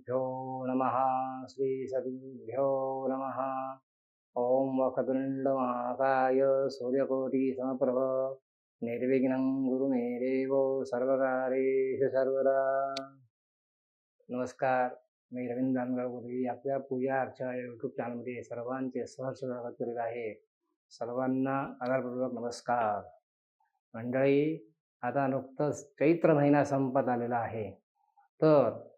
नमः। श्री सद्गुरुभ्यो नमः। ॐ वक्रतुण्डमहाकाय सूर्यकोटिसमप्रभ निर्विघ्नं गुरु मे देवो सर्वकारेषु सर्वदा। नमस्कार मी रवींद्र दानगावकरी आपल्या पूजा अर्चा यूट्यूब चॅनलमध्ये सर्वांचे सहर्ष स्वागत करीत आहे. सर्वांना आदरपूर्वक नमस्कार. मंडळी आता नुकतंच चैत्र महिना संपत आलेला आहे. तर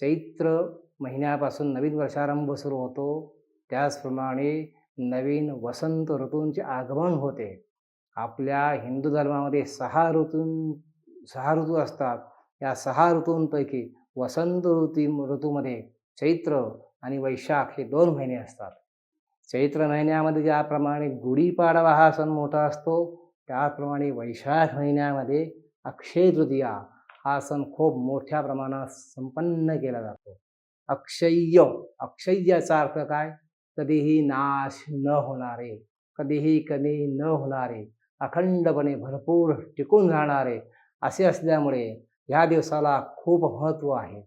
चैत्र महिन्यापासून नवीन वर्षारंभ सुरू होतो. त्याचप्रमाणे नवीन वसंत ऋतूंचे आगमन होते. आपल्या हिंदू धर्मामध्ये सहा ऋतूं सहा ऋतू असतात. या सहा ऋतूंपैकी वसंत ऋतू ऋतूमध्ये चैत्र आणि वैशाख हे दोन महिने असतात. चैत्र महिन्यामध्ये ज्याप्रमाणे गुढीपाडवा हा सण मोठा असतो त्याप्रमाणे वैशाख महिन्यामध्ये अक्षय तृतीया हा सण खूप मोठ्या प्रमाणात संपन्न केला जातो. अक्षय्य अक्षय्याचा अर्थ काय? कधीही नाश न होणारे कधीही कमी न होणारे अखंडपणे भरपूर टिकून राहणारे असे असल्यामुळे ह्या दिवसाला खूप महत्त्व आहे.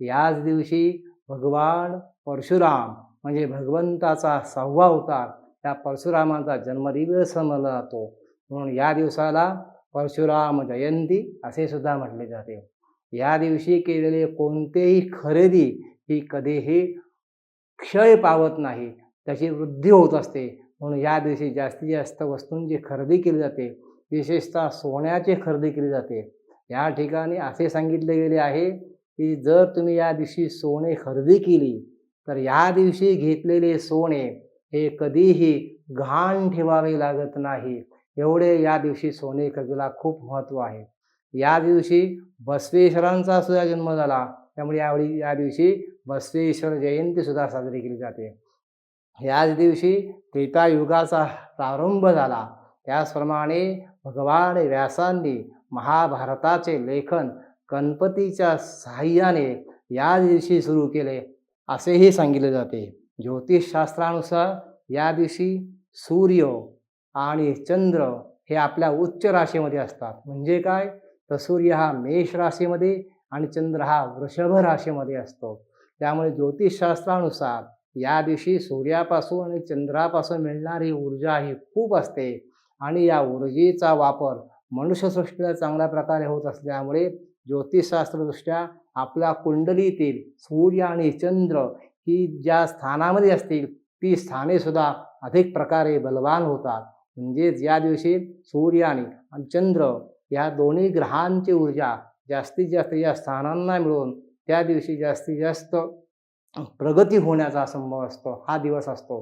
याच दिवशी भगवान परशुराम म्हणजे भगवंताचा सहावा अवतार त्या परशुरामाचा जन्मदिवस मानला जातो. म्हणून या दिवसाला परशुराम जयंती असे सुद्धा म्हटले जाते. या दिवशी केलेले कोणतेही खरेदी ही कधीही क्षय पावत नाही. त्याची वृद्धी होत असते. म्हणून या दिवशी जास्तीत जास्त वस्तूंची खरेदी केली जाते. विशेषतः सोन्याची खरेदी केली जाते. या ठिकाणी असे सांगितले गेले आहे की जर तुम्ही या दिवशी सोने खरेदी केली तर या दिवशी घेतलेले सोने हे कधीही घाण ठेवावे लागत नाही. एवढे या दिवशी सोने खरेदीला खूप महत्त्व आहे. या दिवशी बसवेश्वरांचा सुद्धा जन्म झाला. त्यामुळे यावेळी या दिवशी बसवेश्वर जयंती सुद्धा साजरी केली जाते. याच दिवशी त्रेतायुगाचा प्रारंभ झाला. त्याचप्रमाणे भगवान व्यासांनी महाभारताचे लेखन गणपतीच्या सहाय्याने या दिवशी सुरू केले असेही सांगितले जाते. ज्योतिषशास्त्रानुसार या दिवशी सूर्य आणि चंद्र हे आपल्या उच्च राशीमध्ये असतात. म्हणजे काय? तर सूर्य हा मेष राशीमध्ये आणि चंद्र हा वृषभ राशीमध्ये असतो. त्यामुळे ज्योतिषशास्त्रानुसार या दिवशी सूर्यापासून आणि चंद्रापासून मिळणारी ऊर्जा ही खूप असते. आणि या ऊर्जेचा वापर मनुष्यसृष्टीला चांगल्या प्रकारे होत असल्यामुळे ज्योतिषशास्त्रदृष्ट्या आपल्या कुंडलीतील सूर्य आणि चंद्र ही ज्या स्थानामध्ये असतील ती स्थाने सुद्धा अधिक प्रकारे बलवान होतात. म्हणजेच या दिवशी सूर्य आणि चंद्र या दोन्ही ग्रहांची ऊर्जा जास्तीत जास्त या स्थानांना मिळून त्या दिवशी जास्तीत जास्त प्रगती होण्याचा संभव असतो. हा दिवस असतो.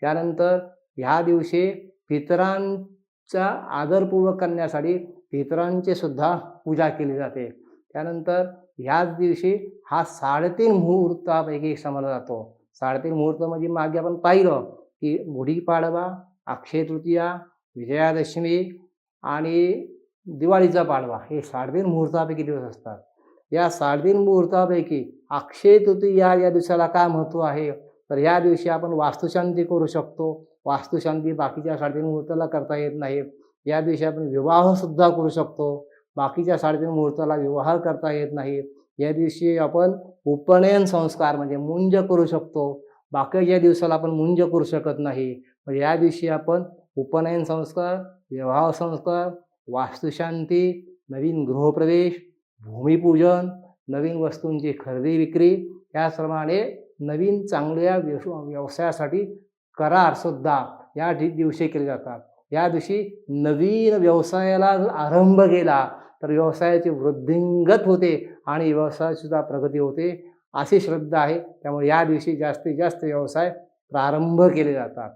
त्यानंतर ह्या दिवशी पितरांचा आदरपूर्वक करण्यासाठी पितरांची सुद्धा पूजा केली जाते. त्यानंतर ह्याच दिवशी हा साडेतीन मुहूर्तापैकी एक समजला जातो. साडेतीन मुहूर्त म्हणजे मागे आपण पाहिलं की गुढीपाडवा अक्षय तृतीया विजयादशमी आणि दिवाळीचा पाडवा हे साडेतीन मुहूर्तापैकी दिवस असतात. या साडेतीन मुहूर्तापैकी अक्षय तृतीया या दिवसाला काय महत्त्व आहे? तर या दिवशी आपण वास्तुशांती करू शकतो. वास्तुशांती बाकीच्या साडेतीन मुहूर्ताला करता येत नाही. या दिवशी आपण विवाहसुद्धा करू शकतो. बाकीच्या साडेतीन मुहूर्ताला विवाह करता येत नाही. या दिवशी आपण उपनयन संस्कार म्हणजे मुंज करू शकतो. बाकीच्या दिवसाला आपण मुंज करू शकत नाही. म्हणजे या दिवशी आपण उपनयन संस्कार विवाह संस्कार वास्तुशांती नवीन गृहप्रवेश भूमिपूजन नवीन वस्तूंची खरेदी विक्री त्याचप्रमाणे नवीन चांगल्या व्यव व्यवसायासाठी करारसुद्धा या दि दिवशी केले जातात. या दिवशी नवीन व्यवसायाला जर आरंभ केला तर व्यवसायाची वृद्धिंगत होते आणि व्यवसायातसुद्धा प्रगती होते अशी श्रद्धा आहे. त्यामुळे या दिवशी जास्तीत जास्त व्यवसाय प्रारंभ केले जातात.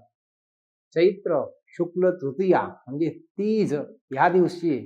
चैत्र शुक्ल तृतीया म्हणजे तीज या दिवशी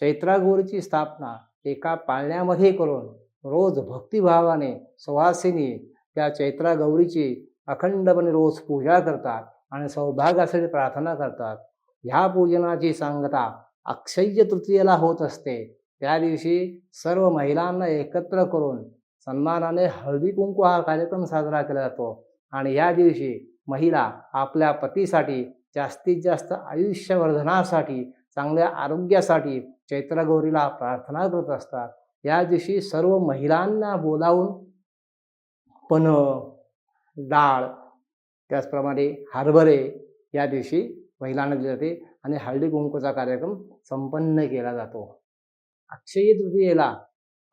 चैत्रागौरीची स्थापना एका पाळण्यामध्ये करून रोज भक्तिभावाने सुवासिनी त्या चैत्रा गौरीची अखंडपणे रोज पूजा करतात आणि सौभाग्यासाठी प्रार्थना करतात. ह्या पूजनाची सांगता अक्षय्य तृतीयेला होत असते. त्या दिवशी सर्व महिलांना एकत्र करून सन्मानाने हळदी कुंकू हा कार्यक्रम साजरा केला जातो. आणि या दिवशी महिला आपल्या पतीसाठी जास्तीत जास्त आयुष्यवर्धनासाठी चांगल्या आरोग्यासाठी चैत्रगौरीला प्रार्थना करत असतात. या दिवशी सर्व महिलांना बोलावून पन डाळ त्याचप्रमाणे हरभरे या दिवशी महिलांना दिले जाते आणि हळदी कुंकूचा कार्यक्रम संपन्न केला जातो. अक्षय तृतीयेला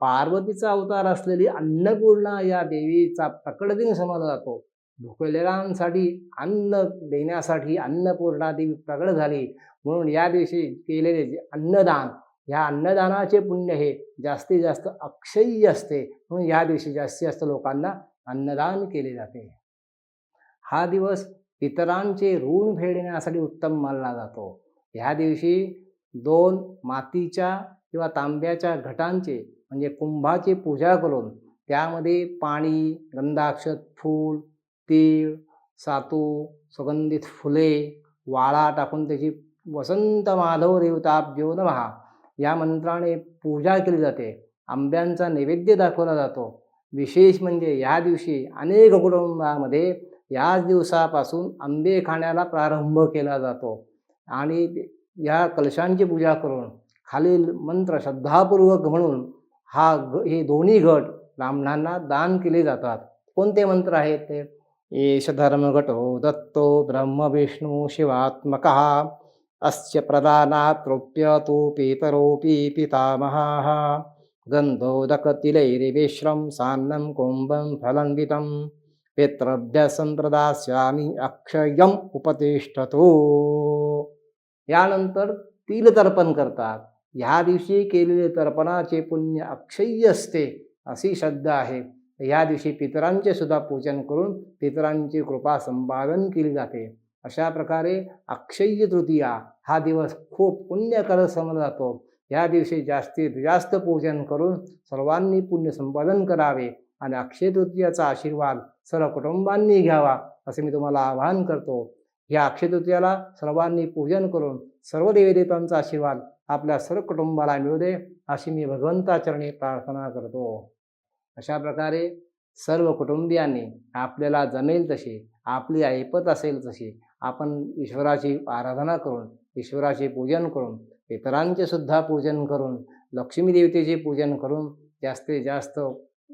पार्वतीचा अवतार असलेली अन्नपूर्णा या देवीचा प्रकट दिन समजला जातो. भुकलेल्यांसाठी अन्न देण्यासाठी अन्नपूर्णा देवी प्रकट झाली. म्हणून या दिवशी केलेले जे अन्नदान ह्या अन्नदानाचे पुण्य हे जास्तीत जास्त अक्षय्य असते. म्हणून या दिवशी जास्तीत जास्त लोकांना अन्नदान केले जाते. हा दिवस इतरांचे ऋण फेडण्यासाठी उत्तम मानला जातो. ह्या दिवशी दोन मातीच्या किंवा तांब्याच्या घटांचे म्हणजे कुंभाची पूजा करून त्यामध्ये पाणी गंधाक्षत फूल तीळ सातू सुगंधित फुले वाळा टाकून त्याची वसंत माधव देवताभ्यो नमहा. या मंत्राने पूजा केली जाते. आंब्यांचा नैवेद्य दाखवला जातो. विशेष म्हणजे या दिवशी अनेक कुटुंबामध्ये याच दिवसापासून आंबे खाण्याला प्रारंभ केला जातो. आणि या कलशांची पूजा करून खालील मंत्र श्रद्धापूर्वक म्हणून हा ग हे दोन्ही गट ब्राह्मणांना दान केले जातात. कोणते मंत्र आहेत ते? एष धर्मघटो दत्तो ब्रह्मविष्णु शिवात्मकः। अस्य प्रदानात् रोप्य तु पितरोऽपि पितामहाः। गन्धोदकतिलैरिविश्रं सान्नं कुम्भं फलन्वितं। पितृभ्यसम्प्रदास्यामि अक्षयम् उपतिष्ठतो। यानंतर तिल तर्पण करतात। ह्या दिवशी केलेले तर्पणाचे पुण्य अक्षय्य असते अशी श्रद्धा आहे. या दिवशी पितरांचे सुद्धा पूजन करून पितरांची कृपा संपादन केली जाते. अशा प्रकारे अक्षय्य तृतीया हा दिवस खूप पुण्यकर समजला जातो. या दिवशी जास्तीत जास्त पूजन करून सर्वांनी पुण्य संपादन करावे आणि अक्षय तृतीयाचा आशीर्वाद सर्व कुटुंबांनी घ्यावा असे मी तुम्हाला आवाहन करतो. या अक्षय तृतीयाला सर्वांनी पूजन करून सर्व देवदेवतांचा आशीर्वाद आपल्या सर्व कुटुंबाला मिळू दे अशी मी भगवंताचरणी प्रार्थना करतो. अशा प्रकारे सर्व कुटुंबियांनी आपल्याला जमेल तशी आपली ऐपत असेल तशी आपण ईश्वराची आराधना करून ईश्वराचे पूजन करून इतरांचे सुद्धा पूजन करून लक्ष्मी देवतेचे पूजन करून जास्तीत जास्त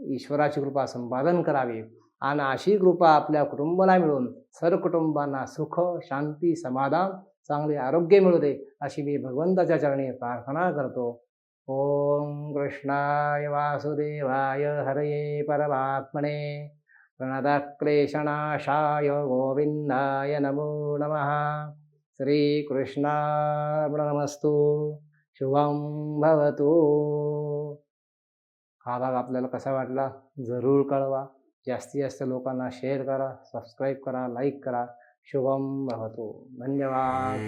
ईश्वराची कृपा संपादन करावी. आणि अशी कृपा आपल्या कुटुंबाला मिळून सर्व कुटुंबांना सुख शांती समाधान चांगले आरोग्य मिळू दे अशी मी भगवंताच्या चरणी प्रार्थना करतो. ओम कृष्णाय वासुदेवाय हरये परमात्मने प्रणतक्लेशनाशाय गोविंदाय नमो नमः। श्रीकृष्णार्पणमस्तु। शुभम भवतु। हा भाग आपल्याला कसा वाटला? जरूर कळवा. जास्तीत जास्त लोकांना शेअर करा सबस्क्राईब करा लाईक करा. शुभम भवतु. धन्यवाद.